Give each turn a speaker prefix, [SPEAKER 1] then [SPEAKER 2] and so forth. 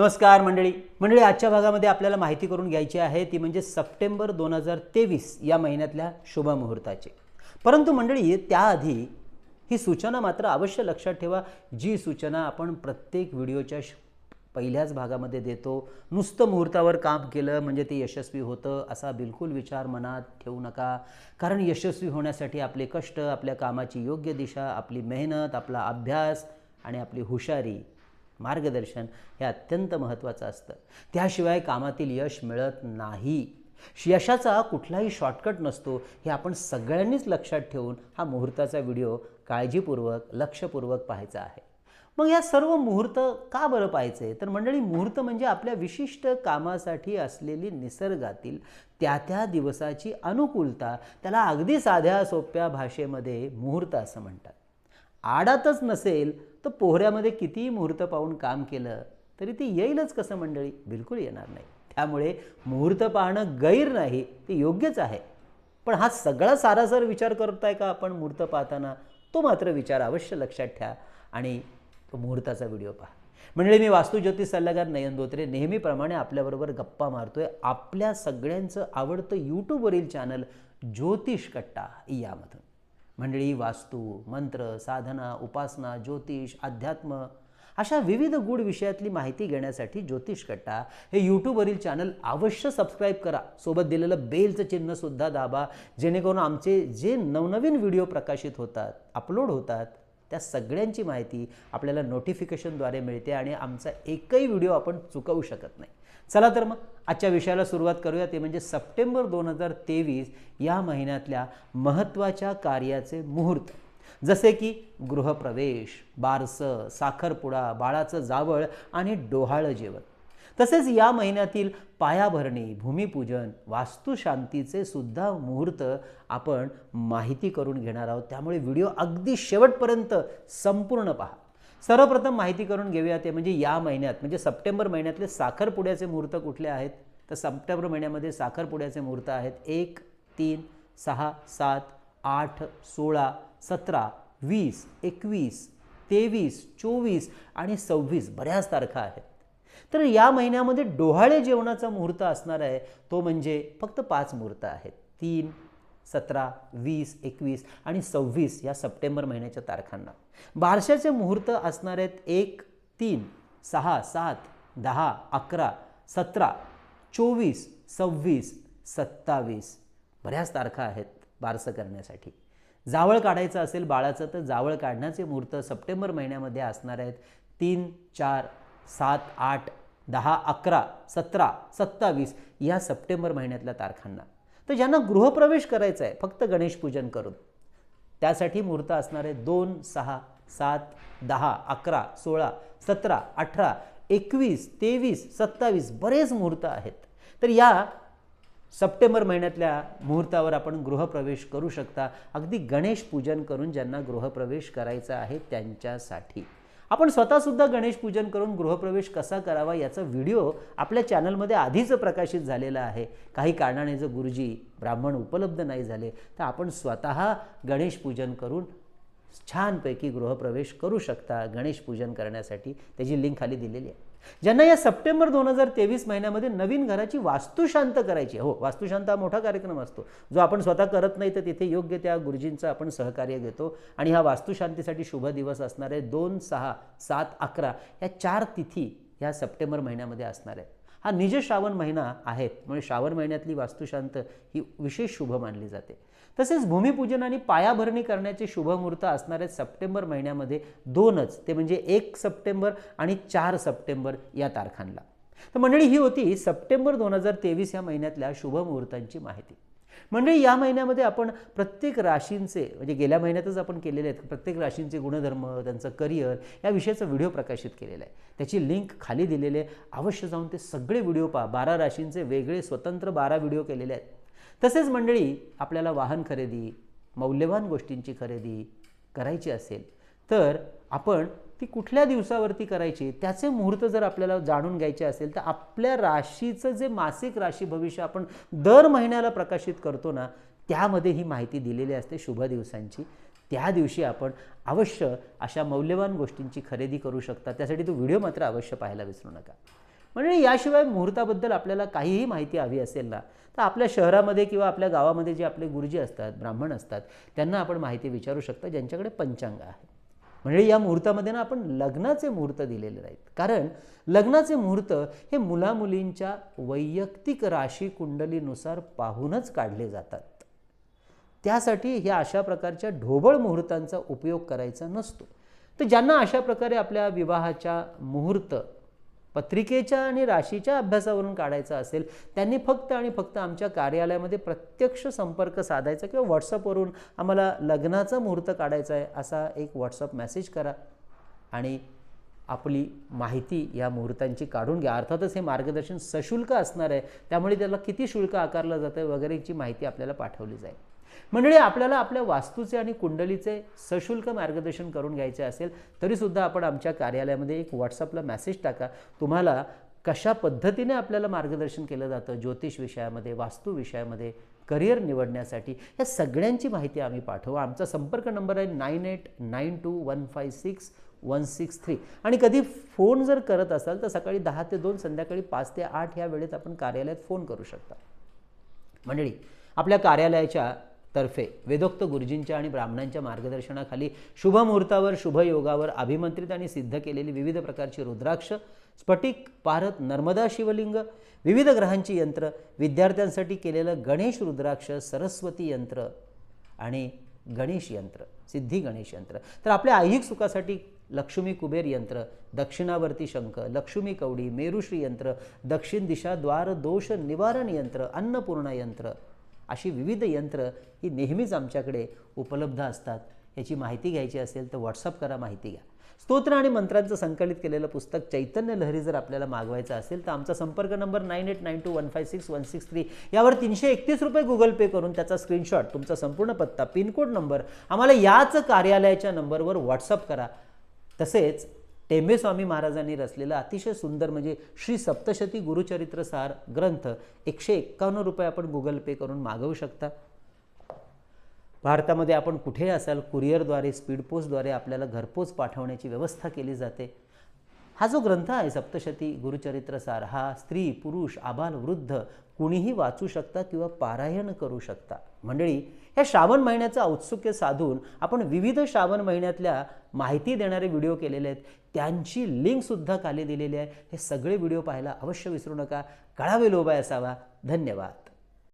[SPEAKER 1] नमस्कार मंडळी. मंडळी आजच्या भागामध्ये आपल्याला माहिती करून घ्यायची आहे ती म्हणजे सप्टेंबर दोन हजार तेवीस या महिन्यातल्या शुभ मुहूर्ताची परंतु मंडळी त्याआधी ही सूचना मात्र अवश्य लक्षात ठेवा. जी सूचना आपण प्रत्येक व्हिडिओच्या श- पहिल्याच भागामध्ये देतो नुसतं मुहूर्तावर काम केलं म्हणजे ते यशस्वी होतं असा बिलकुल विचार मनात ठेवू नका. कारण यशस्वी होण्यासाठी आपले कष्ट आपल्या कामाची योग्य दिशा आपली मेहनत आपला अभ्यास आणि आपली हुशारी मार्गदर्शन हे अत्यंत महत्त्वाचं असतं. त्याशिवाय कामातील यश मिळत नाही. यशाचा कुठलाही शॉर्टकट नसतो हे आपण सगळ्यांनीच लक्षात ठेवून हा मुहूर्ताचा व्हिडिओ काळजीपूर्वक लक्षपूर्वक पाहायचा आहे. मग या सर्व मुहूर्त का बरं पाहायचे? तर मंडळी मुहूर्त म्हणजे आपल्या विशिष्ट कामासाठी असलेली निसर्गातील त्या त्या दिवसाची अनुकूलता त्याला अगदी साध्या सोप्या भाषेमध्ये मुहूर्त असं म्हणतात. आडातच नसेल तर पोहऱ्यामध्ये कितीही मुहूर्त पाहून काम केलं तरी ती येईलच कसं मंडळी? बिलकुल येणार नाही. त्यामुळे मुहूर्त पाहणं गैर नाही ते योग्यच आहे. पण हा सगळा सारासर विचार करताय का आपण मुहूर्त पाहताना? तो मात्र विचार अवश्य लक्षात ठेवा आणि तो मुहूर्ताचा व्हिडिओ पहा. म्हणजे मी वास्तुज्योतिष सल्लागार नयन धोत्रे. नेहमीप्रमाणे आपल्याबरोबर गप्पा मारतोय. आपल्या सगळ्यांचं आवडतं यूट्यूबवरील चॅनल ज्योतिष कट्टा यामधून. मंडळी वास्तू मंत्र साधना उपासना ज्योतिष अध्यात्म अशा विविध गूढ विषयातली माहिती घेण्यासाठी ज्योतिष कट्टा हे यूट्यूबवरील चॅनल अवश्य सबस्क्राईब करा. सोबत दिलेलं बेलचं चिन्हसुद्धा दाबा जेणेकरून आमचे जे नवनवीन व्हिडिओ प्रकाशित होतात अपलोड होतात त्या सगळ्यांची माहिती आपल्याला नोटिफिकेशनद्वारे मिळते आणि आमचा एकही व्हिडिओ आपण चुकवू शकत नाही. चला तर मग आजच्या विषयाला सुरुवात करूया. ते म्हणजे सप्टेंबर दोन हजार तेवीस या महिन्यातल्या महत्त्वाच्या कार्याचे मुहूर्त. जसे की गृहप्रवेश बारसं साखरपुडा बाळाचं जावळ आणि डोहाळं जेवण. तसेच या महिन्यातील पायाभरणी भूमिपूजन वास्तुशांतीचे सुद्धा मुहूर्त आपण माहिती करून घेणार आहोत. त्यामुळे व्हिडिओ अगदी शेवटपर्यंत संपूर्ण पहा. सर्वप्रथम माहिती करून घेऊया ते. म्हणजे या महिन्यात म्हणजे सप्टेंबर महिन्यातले साखरपुड्याचे मुहूर्त कुठले आहेत? तर सप्टेंबर महिन्यामध्ये साखरपुड्याचे मुहूर्त आहेत. एक तीन सहा सात आठ सोळा सतरा वीस एकवीस तेवीस चोवीस आणि सव्वीस बऱ्याच तारखा आहेत. तर या महिन्यामध्ये डोहाळे जेवणाचा मुहूर्त असणार आहे. तो म्हणजे फक्त पाच मुहूर्त आहेत. तीन सतरा वीस एकवीस आणि सव्वीस या सप्टेंबर महिन्याच्या तारखांना. बारशाचे मुहूर्त असणार आहेत एक तीन सहा सात दहा अकरा सतरा चोवीस सव्वीस सत्तावीस. बऱ्याच तारखा आहेत बारसं करण्यासाठी. जावळ काढायचं असेल बाळाचं तर जावळ काढण्याचे मुहूर्त सप्टेंबर महिन्यामध्ये असणार आहेत तीन चार सात आठ दहा अकरा सतरा सत्तावीस या सप्टेंबर महिन्यातल्या तारखांना. तर ज्यांना गृहप्रवेश करायचा आहे फक्त गणेश पूजन करून. त्यासाठी मुहूर्त असणारे दोन सहा सात दहा अकरा सोळा सतरा अठरा एकवीस तेवीस सत्तावीस बरेच मुहूर्त आहेत. तर या सप्टेंबर महिन्यातल्या मुहूर्तावर आपण गृहप्रवेश करू शकता. अगदी गणेश पूजन करून ज्यांना गृहप्रवेश करायचा आहे त्यांच्यासाठी. आपण स्वतःसुद्धा गणेश पूजन करून गृहप्रवेश कसा करावा याचा व्हिडिओ आपल्या चॅनलमध्ये आधीच प्रकाशित झालेला आहे. काही कारणाने जर गुरुजी ब्राह्मण उपलब्ध नाही झाले तर आपण स्वतः गणेश पूजन करून छानपैकी गृहप्रवेश करू शकता गणेश पूजन करण्यासाठी. त्याची लिंक खाली दिलेली आहे. ज्यांना या सप्टेंबर दोन हजार तेवीस महिन्यामध्ये नवीन घराची वास्तुशांत करायची आहे. हो वास्तुशांत हा मोठा कार्यक्रम असतो. जो आपण स्वतः करत नाही तर तिथे योग्य त्या गुरुजींचं आपण सहकार्य घेतो. आणि हा वास्तुशांतीसाठी शुभ दिवस असणार आहे. दोन सहा सात अकरा या चार तिथी ह्या सप्टेंबर महिन्यामध्ये असणार आहे. हा निज श्रावण महिना आहे. म्हणजे श्रावण महिन्यातली वास्तुशांत ही विशेष शुभ मानली जाते. तसेच भूमिपूजन आणि पायाभरणी करण्याचे शुभमुहूर्त असणाऱ्या सप्टेंबर महिन्यामध्ये दोनच ते म्हणजे एक सप्टेंबर आणि चार सप्टेंबर या तारखांना. तर मंडळी ही होती सप्टेंबर दोन हजार तेवीस या महिन्यातल्या शुभमुहूर्तांची माहिती. मंडळी या महिन्यामध्ये आपण प्रत्येक राशींचे म्हणजे गेल्या महिन्यातच आपण केलेले आहेत प्रत्येक राशींचे गुणधर्म त्यांचं करिअर या विषयाचा व्हिडिओ प्रकाशित केलेला आहे. त्याची लिंक खाली दिलेली आहे. अवश्य जाऊन ते सगळे व्हिडिओ पहा. बारा राशींचे वेगळे स्वतंत्र बारा व्हिडिओ केलेले आहेत. तसेच मंडळी आपल्याला वाहन खरेदी मौल्यवान गोष्टींची खरेदी करायची असेल तर आपण ती कुठल्या दिवसावरती करायची त्याचे मुहूर्त जर आपल्याला जाणून घ्यायचे असेल तर आपल्या राशीचं जे मासिक राशी भविष्य आपण दर महिन्याला प्रकाशित करतो ना त्यामध्ये ही माहिती दिलेली असते शुभ दिवसांची. त्या दिवशी आपण अवश्य अशा मौल्यवान गोष्टींची खरेदी करू शकता. त्यासाठी तो व्हिडिओ मात्र अवश्य पाहायला विसरू नका. म्हणजे याशिवाय मुहूर्ताबद्दल आपल्याला काहीही माहिती हवी असेल ना तर आपल्या शहरामध्ये किंवा आपल्या गावामध्ये जे आपले गुरुजी असतात ब्राह्मण असतात त्यांना आपण माहिती विचारू शकता ज्यांच्याकडे पंचांग आहे. म्हणजे या मुहूर्तामध्ये ना आपण लग्नाचे मुहूर्त दिलेले नाहीत. कारण लग्नाचे मुहूर्त हे मुलामुलींच्या वैयक्तिक राशी कुंडलीनुसार पाहूनच काढले जातात. त्यासाठी ह्या अशा प्रकारच्या ढोबळ मुहूर्तांचा उपयोग करायचा नसतो. तर ज्यांना अशा प्रकारे आपल्या विवाहाच्या मुहूर्त पत्रिकेच्या आणि राशीच्या अभ्यासावरून काढायचा असेल त्यांनी फक्त आणि फक्त आमच्या कार्यालयामध्ये प्रत्यक्ष संपर्क साधायचा किंवा व्हॉट्सअपवरून आम्हाला लग्नाचा मुहूर्त काढायचा आहे असा एक व्हॉट्सअप मेसेज करा आणि आपली माहिती या मुहूर्तांची काढून घ्या. अर्थातच हे मार्गदर्शन सशुल्क असणार आहे त्यामुळे त्याला किती शुल्क आकारलं जातं वगैरेची माहिती आपल्याला पाठवली जाईल. मंडळी आपल्याला आपल्या वास्तूचे आणि कुंडलीचे सशुल्क मार्गदर्शन करून घ्यायचे असेल तरीसुद्धा आपण आमच्या कार्यालयामध्ये एक व्हॉट्सअपला मेसेज टाका. तुम्हाला कशा पद्धतीने आपल्याला मार्गदर्शन केलं जातं ज्योतिष विषयामध्ये वास्तू विषयामध्ये करिअर निवडण्यासाठी या सगळ्यांची माहिती आम्ही पाठवू. आमचा संपर्क नंबर आहे nine eight nine two one five six one six three. आणि कधी फोन जर करत असाल तर सकाळी दहा ते दोन संध्याकाळी पाच ते आठ या वेळेत आपण कार्यालयात फोन करू शकता. मंडळी आपल्या कार्यालयाच्या तर्फे वेदोक्त गुरुजींच्या आणि ब्राह्मणांच्या मार्गदर्शनाखाली शुभमुहूर्तावर शुभयोगावर अभिमंत्रित आणि सिद्ध केलेली विविध प्रकारची रुद्राक्ष स्फटिक पारत नर्मदा शिवलिंग विविध ग्रहांची यंत्र विद्यार्थ्यांसाठी केलेलं गणेश रुद्राक्ष सरस्वती यंत्र आणि गणेश यंत्र सिद्धी गणेश यंत्र. तर आपल्या ऐहिक सुखासाठी लक्ष्मी कुबेर यंत्र दक्षिणावर्ती शंख लक्ष्मी कवडी मेरुश्री यंत्र दक्षिण दिशा द्वार दोष निवारण यंत्र अन्नपूर्णा यंत्र अशी विविध यंत्र ही नेहमीच आमच्याकडे उपलब्ध असतात. याची माहिती घ्यायची असेल तर व्हॉट्सअप करा माहिती घ्या. स्तोत्र आणि मंत्रांचं संकलित केलेलं पुस्तक चैतन्य लहरी जर आपल्याला मागवायचं असेल तर आमचा संपर्क number nine eight nine two one five six one six three यावर तीनशे एकतीस रुपये गुगल पे करून त्याचा स्क्रीनशॉट तुमचा संपूर्ण पत्ता पिनकोड नंबर आम्हाला याच कार्यालयाच्या नंबरवर व्हॉट्सअप करा. तसेच टेंबेस्वामी महाराजांनी रचलेला अतिशय सुंदर म्हणजे श्री सप्तशती गुरुचरित्र सार ग्रंथ एकशे एक्कावन्न रुपये आपण गुगल पे करून मागवू शकता. भारतामध्ये आपण कुठे असाल कुरिअरद्वारे स्पीड पोस्टद्वारे आपल्याला घरपोच पाठवण्याची व्यवस्था केली जाते. हा जो ग्रंथ आहे सप्तशती गुरुचरित्रसार हा स्त्री पुरुष आबाल वृद्ध कुणीही वाचू शकता किंवा पारायण करू शकता. मंडळी ह्या श्रावण महिन्याचं औत्सुक्य साधून आपण विविध श्रावण महिन्यातल्या माहिती देणारे व्हिडिओ केलेले आहेत. त्यांची लिंकसुद्धा खाली दिलेली आहे. हे सगळे व्हिडिओ पाहायला अवश्य विसरू नका. कळावे लोबाय असावा. धन्यवाद.